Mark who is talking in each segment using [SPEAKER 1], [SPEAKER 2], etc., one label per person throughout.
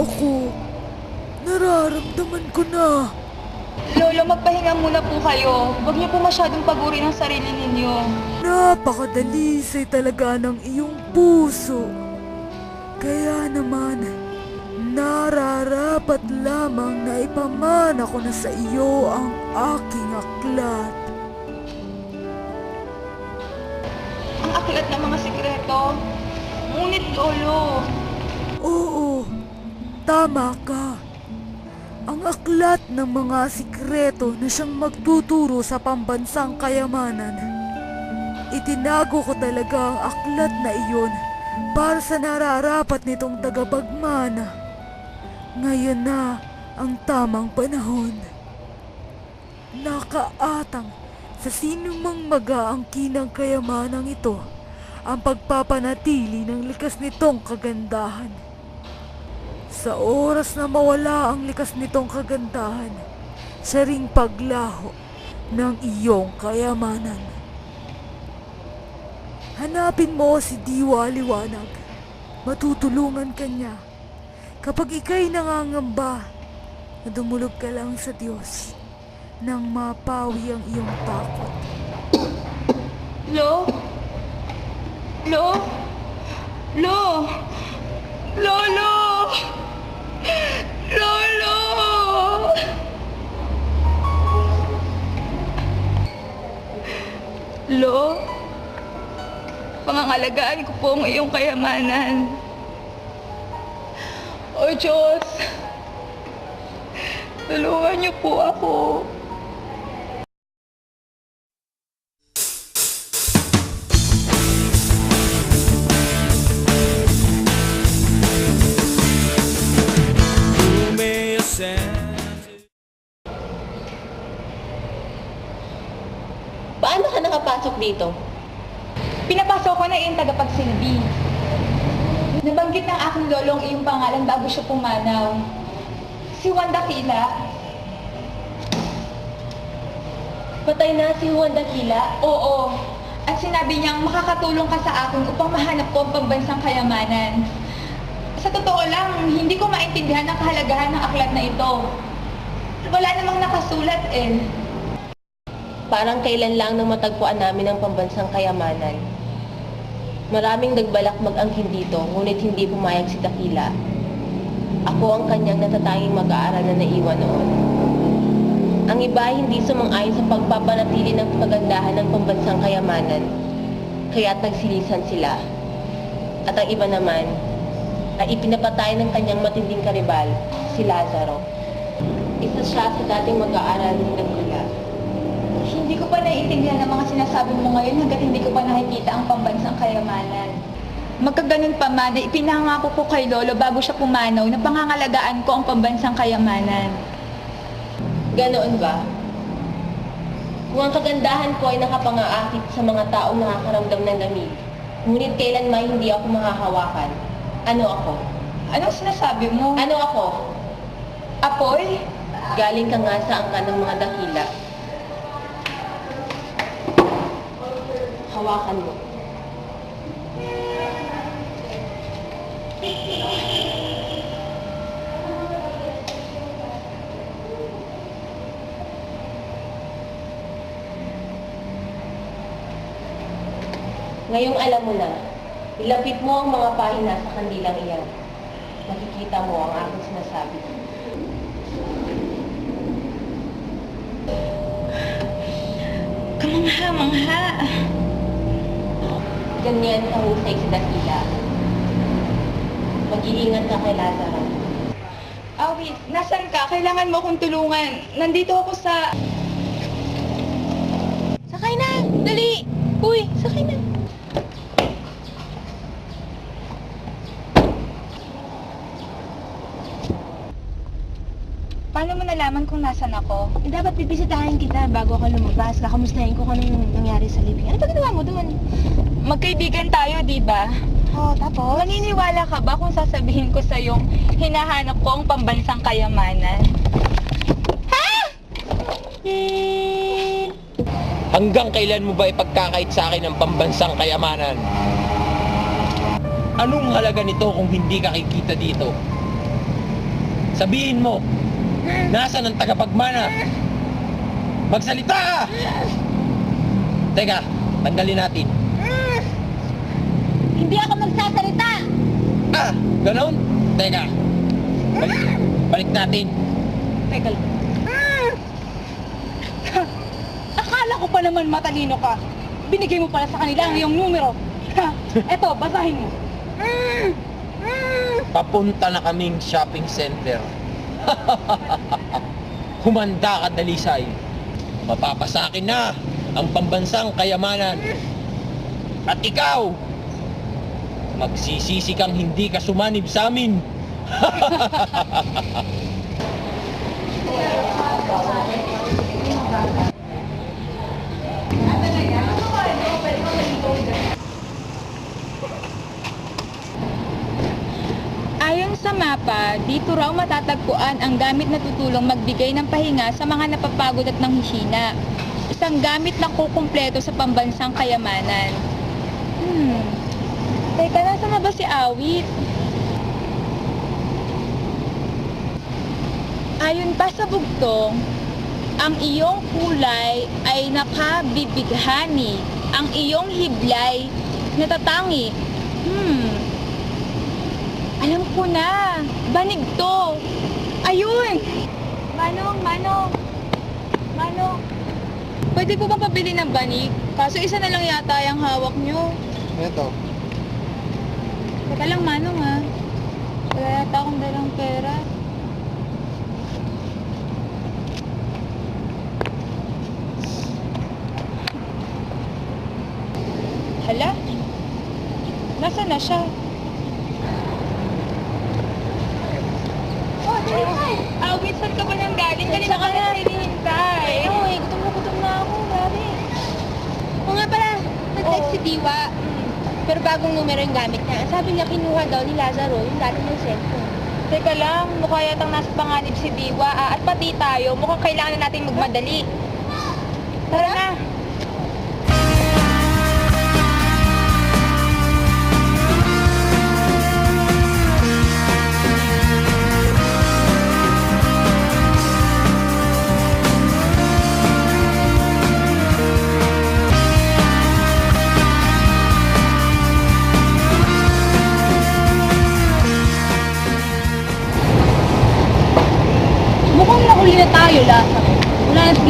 [SPEAKER 1] ako. Nararamdaman ko na.
[SPEAKER 2] Lolo, magpahinga muna po kayo. Huwag niyo po masyadong paguri ng sarili ninyo.
[SPEAKER 1] Napakadalisay talaga ng iyong puso. Kaya naman, nararapat lamang na ipamana ko na sa iyo ang aking aklat.
[SPEAKER 2] Ang aklat ng mga sikreto. Ngunit, Lolo,
[SPEAKER 1] Oo, tama ka. Ang aklat ng mga sikreto na siyang magtuturo sa pambansang kayamanan. Itinago ko talaga ang aklat na iyon para sa nararapat nitong tagapagmana. Ngayon na ang tamang panahon. Nakaatang sa sinumang mag-aangkin ng kayamanang ito ang pagpapanatili ng likas nitong kagandahan. Sa oras na mawala ang likas nitong kagandahan, siya ring paglaho ng iyong kayamanan. Hanapin mo si Diwa Liwanag. Matutulungan ka niya. Kapag ikay nangangamba, na dumulog ka lang sa Diyos nang mapawi ang iyong takot.
[SPEAKER 2] Lo? Lo? Lo? Lolo! Lolo! Lo? Pangangalagaan ko po ang iyong kayamanan. O Diyos, tulungan niyo po ako.
[SPEAKER 3] Dito?
[SPEAKER 2] Pinapasok ko na yung tagapagsilbi. Nabanggit ng aking lolong iyong pangalan bago siya pumanaw. Si Juan Dakila.
[SPEAKER 3] Patay na si Juan Dakila.
[SPEAKER 2] Oo. At sinabi niyang makakatulong ka sa akin upang mahanap ko ang pambansang kayamanan. Sa totoo lang, hindi ko maintindihan ang kahalagahan ng aklat na ito. Wala namang nakasulat eh.
[SPEAKER 3] Parang kailan lang nang matagpuan namin ang pambansang kayamanan. Maraming nagbalak mag-angkin dito, ngunit hindi pumayag si Dakila. Ako ang kanyang natatanging mag-aaral na naiwan noon. Ang iba hindi sumang-ayon sa pagpapanatili ng kagandahan ng pambansang kayamanan, kaya't nagsilisan sila. At ang iba naman, ay ipinapatay ng kanyang matinding karibal, si Lazaro. Isa siya sa dating mag-aaral ni Dakila.
[SPEAKER 2] Hindi ko pa naiintindihan ang mga sinasabi mo ngayon hanggat hindi ko pa nakikita ang pambansang kayamanan. Magkaganon pa man, ipinangako ko kay Lolo bago siya pumanaw na pangangalagaan ko ang pambansang kayamanan.
[SPEAKER 3] Ganoon ba? Kung ang kagandahan ko ay nakapangaakit sa mga taong nakakaramdam ng lamig, ngunit kailanman hindi ako mahahawakan, ano ako?
[SPEAKER 2] Anong sinasabi mo?
[SPEAKER 3] Ano ako?
[SPEAKER 2] Apoy?
[SPEAKER 3] Galing ka nga sa angkan ng mga dakila. Hawakan mo. Ngayong alam mo na, ilapit mo ang mga pahina sa kandilang iyan. Makikita mo ang aking sinasabi.
[SPEAKER 2] Kamangha-mangha.
[SPEAKER 3] Ganyan kahusay si Dakila. Mag-iingat ka kay Lazaro.
[SPEAKER 2] Awi, nasan ka? Kailangan mo akong tulungan. Nandito ako sa...
[SPEAKER 3] Sakay na! Dali! Uy, sakay na!
[SPEAKER 2] Paano mo nalaman kung nasan ako?
[SPEAKER 4] Eh, dapat bibisitahin kita bago ako lumabas. Kakamustahin ko kung anong nangyari sa living. Ano ba ginawa mo doon?
[SPEAKER 2] Magkaibigan tayo, di ba?
[SPEAKER 4] Oh, tapos?
[SPEAKER 2] Maniniwala ka ba kung sasabihin ko sa yung hinahanap ko ang pambansang kayamanan?
[SPEAKER 5] Hanggang kailan mo ba ipagkakait sa akin ng pambansang kayamanan? Anong halaga nito kung hindi ka kikita dito? Sabihin mo, nasa ng tagapagmana? Magsalita ka! Teka, tanggalin natin.
[SPEAKER 4] Hindi ako magsasalita!
[SPEAKER 5] Ah, ganon? Teka, balik, balik natin.
[SPEAKER 4] Teka lang. Akala ko pa naman matalino ka. Binigay mo pala sa kanila ang iyong numero. Ha, Eto, basahin mo.
[SPEAKER 5] Papunta na kaming shopping center. Humanda ka, Dalisay. Mapapasakin na ang pambansang kayamanan. At ikaw, magsisisi kang hindi ka sumanib sa amin.
[SPEAKER 2] Ayon sa mapa, dito raw matatagpuan ang gamit na tutulong magbigay ng pahinga sa mga napapagod at nanghihina. Isang gamit na kukumpleto sa pambansang kayamanan. Hmm. Teka, nasa na ba si Awit? Ayon pa sa bugtong, ang iyong kulay ay nakabibighani. Ang iyong hiblay natatangi. Hmm. Alam ko na. Banig to. Ayun! Manong, Manong. Manong. Pwede po bang pabili ng banig? Kaso isa na lang yata yung hawak nyo.
[SPEAKER 6] Ito.
[SPEAKER 2] Teka lang, Manong ha. Wala yata akong dalang pera. Hala? Nasaan na siya? Oh, Dalisay! Awit, saan ka ba nang galing? Kanina ka na hinihintay.
[SPEAKER 4] Ay, eh, gutom na gutom na ako. Grabe. O nga pala, nag-text si Diwa. Pero bagong numero yung gamit niya. Sabi niya kinuha daw ni Lazaro yung dati ng cellphone.
[SPEAKER 2] Teka lang, mukha yatang nasa panganib si Diwa. Ah, at pati tayo, mukhang kailangan na natin magmadali. Tara na!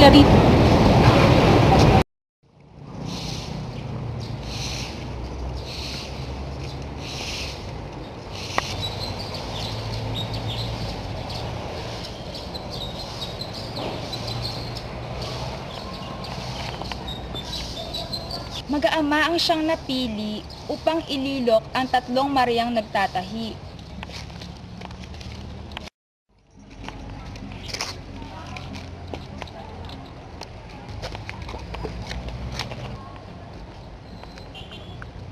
[SPEAKER 4] Sila rito.
[SPEAKER 2] Mag-aama ang siyang napili upang ililok ang tatlong Mariang nagtatahi.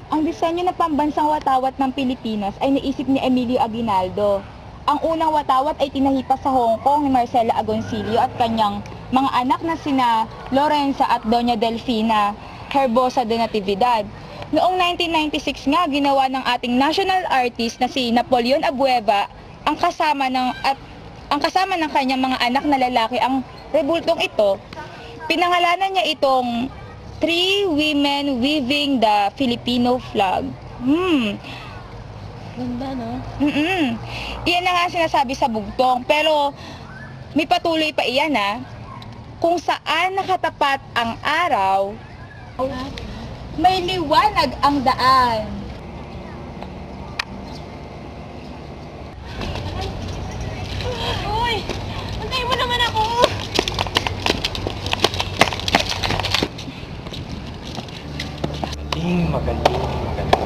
[SPEAKER 2] Ang disenyo ng pambansang watawat ng Pilipinas ay naisip ni Emilio Aguinaldo. Ang unang watawat ay tinahipa sa Hong Kong ni Marcela Agoncillo at kanyang mga anak na sina Lorenza at Doña Delfina Herbosa de Natividad. Noong 1996 nga, ginawa ng ating national artist na si Napoleon Abueva ang kasama ng at ang kasama ng kanyang mga anak na lalaki ang rebultong ito. Pinangalanan niya itong Three Women Weaving the Filipino Flag. Hmm,
[SPEAKER 4] Ganda, no?
[SPEAKER 2] Mm-mm. Iyan na nga sinasabi sa bugtong. Pero may patuloy pa iyan ha. Kung saan nakatapat ang araw, may liwanag ang daan.
[SPEAKER 4] Uy! Antay mo naman ako!
[SPEAKER 5] Magaling, magaling, magaling.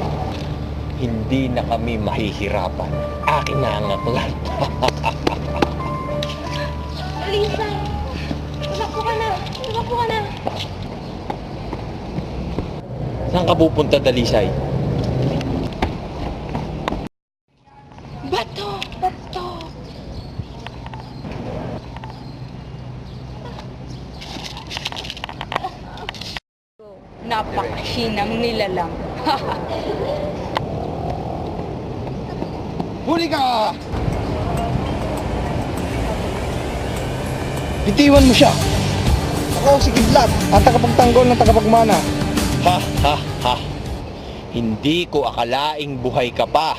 [SPEAKER 5] Hindi na kami mahihirapan. Akin na ang aklat.
[SPEAKER 4] Alisay! Tumakbo ka na! Tumakbo ka na!
[SPEAKER 5] Saan ka pupunta, Dalisay?
[SPEAKER 2] Napakahinang nilalang.
[SPEAKER 6] Huli ka! Bitiwan mo siya. Ako si Kidlat, ang tagapagtanggol ng tagapagmana.
[SPEAKER 5] Ha ha ha. Hindi ko akalaing buhay ka pa.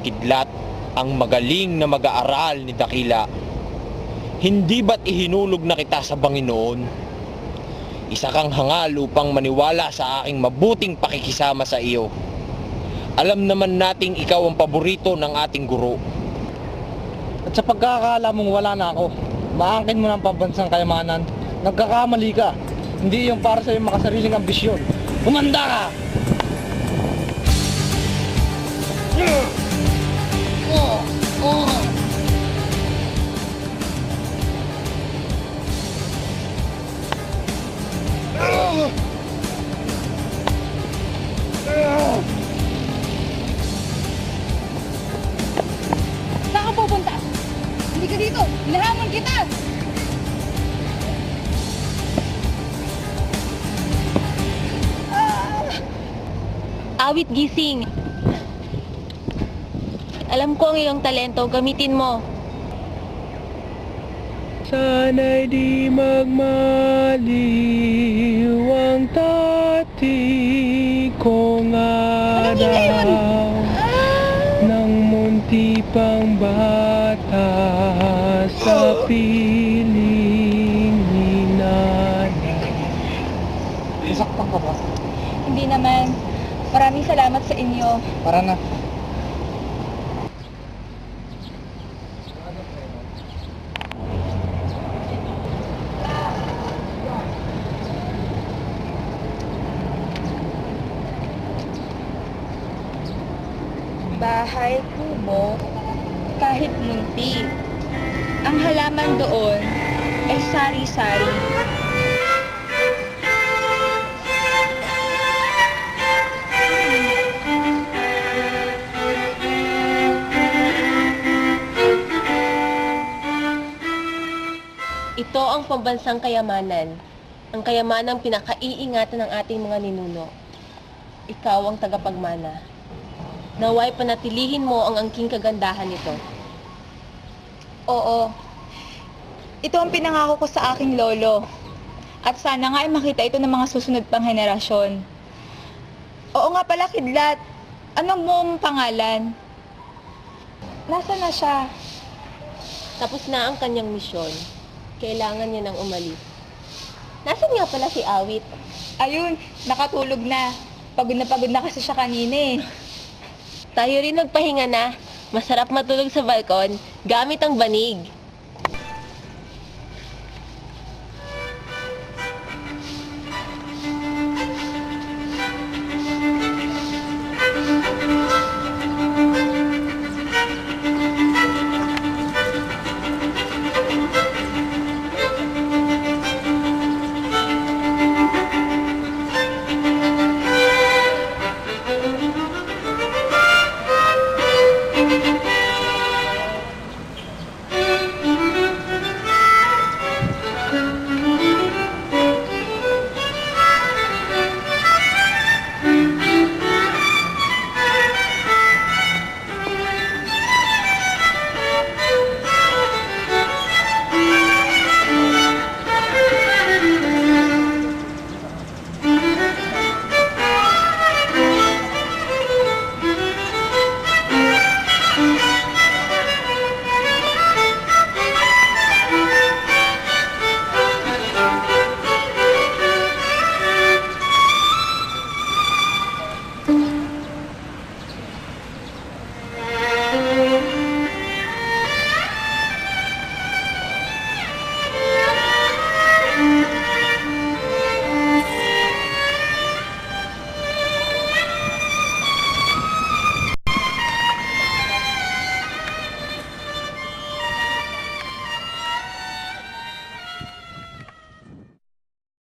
[SPEAKER 5] Kidlat ang magaling na mag-aaral ni Dakila. Hindi ba't ihinulog na kita sa Panginoon? Isa kang hangal upang maniwala sa aking mabuting pakikisama sa iyo. Alam naman nating ikaw ang paborito ng ating guro.
[SPEAKER 6] At sa pagkakala mong wala na ako, maakin mo ng pambansang kayamanan. Nagkakamali ka. Hindi yung para sa iyong makasariling ambisyon. Humanda ka!
[SPEAKER 4] Saan
[SPEAKER 3] Awit gising. Alam ko ang iyong talento, gamitin mo.
[SPEAKER 6] Sana'y di magmaliw ang tati kong araw ng munti pang bata sa piling ni nanay. Nasaktan ka ba?
[SPEAKER 2] Hindi naman. Maraming salamat sa inyo.
[SPEAKER 6] Para na.
[SPEAKER 2] Bahay kubo, kahit munti. Ang halaman doon ay sari-sari.
[SPEAKER 3] Ito ang pambansang kayamanan. Ang kayamanang pinakaiingatan ng ating mga ninuno. Ikaw ang tagapagmana. Naway panatilihin mo ang angking kagandahan nito.
[SPEAKER 2] Oo. Ito ang pinangako ko sa aking lolo. At sana nga ay makita ito ng mga susunod pang henerasyon. Oo nga pala, Kidlat. Anong mong pangalan? Nasaan na siya?
[SPEAKER 3] Tapos na ang kanyang misyon. Kailangan niya nang umalis. Nasaan nga pala si Awit?
[SPEAKER 2] Ayun, nakatulog na. Pagod na pagod na kasi siya kanina eh.
[SPEAKER 3] Tayo rin nagpahinga na. Masarap matulog sa balkon gamit ang banig.